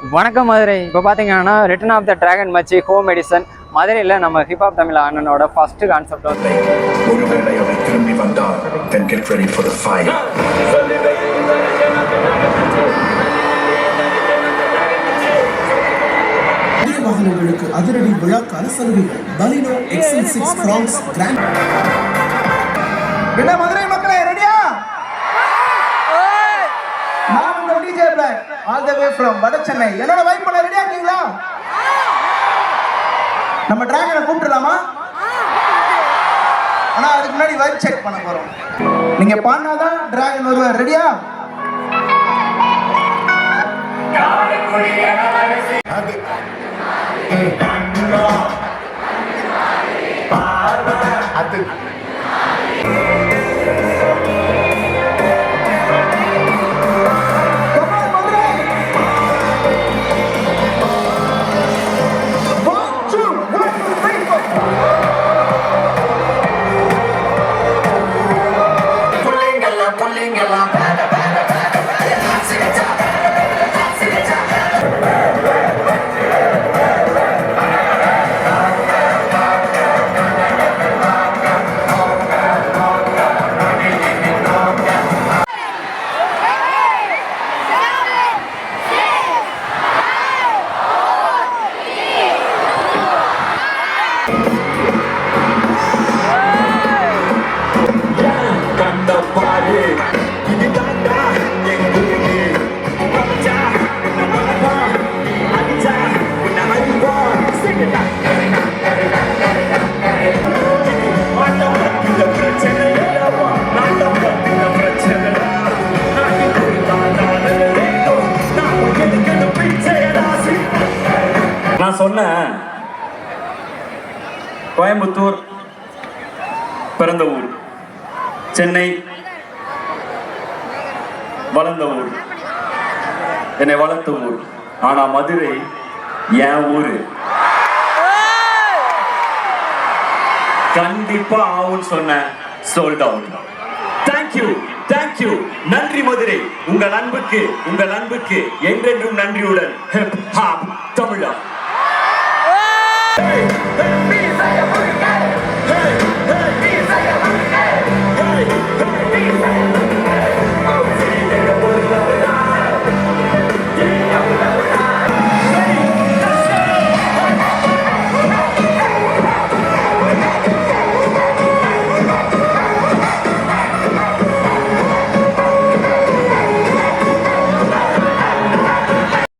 வணக்கம் மதுரை. இப்போ பார்த்தீங்கன்னா ரிட்டர்ன் ஆஃப் த டிராகன் மச்சி ஹோம் எடிசன் மதுரையில் நம்ம ஹிப்ஹாப் தமிழ் அண்ணனோட ஃபர்ஸ்ட் கான்செப்ட் வந்து ஒருவேளை அவை திரும்பி வந்தால் then get ready for the fight புதிய வாகனங்களுக்கு அதிரடி விழாக்கால சலுகைகள். Baleno XL six Fronx Grand என்ன Madurai DJ black all the way from வட சென்னை. என்னோட வைப் பண்ண ரெடியா இருக்கீங்களா? நம்ம டிராகனை கூப்பிடலாமா? ஆனா அதுக்கு முன்னாடி வைப் செக் பண்ண போறோம். நீங்க பாடினாதான் டிராகன் வருவார் ரெடியா அது நான் சொன்னேன். கோயம்புத்தூர் பிறந்த ஊர். சென்னை வளர்ந்த ஊர். என்னை வளர்த்த ஊர். ஆனா மதுரை என் ஊரு. கண்டிப்பா ஆகும் சொன்னேன். சோல்ட் அவுட் தேங்க்யூ தேங்க்யூ நன்றி மதுரை. உங்கள் அன்புக்கு உங்கள் அன்புக்கு என்றென்றும் நன்றியுடன் hip hop Tamizha hey, hey.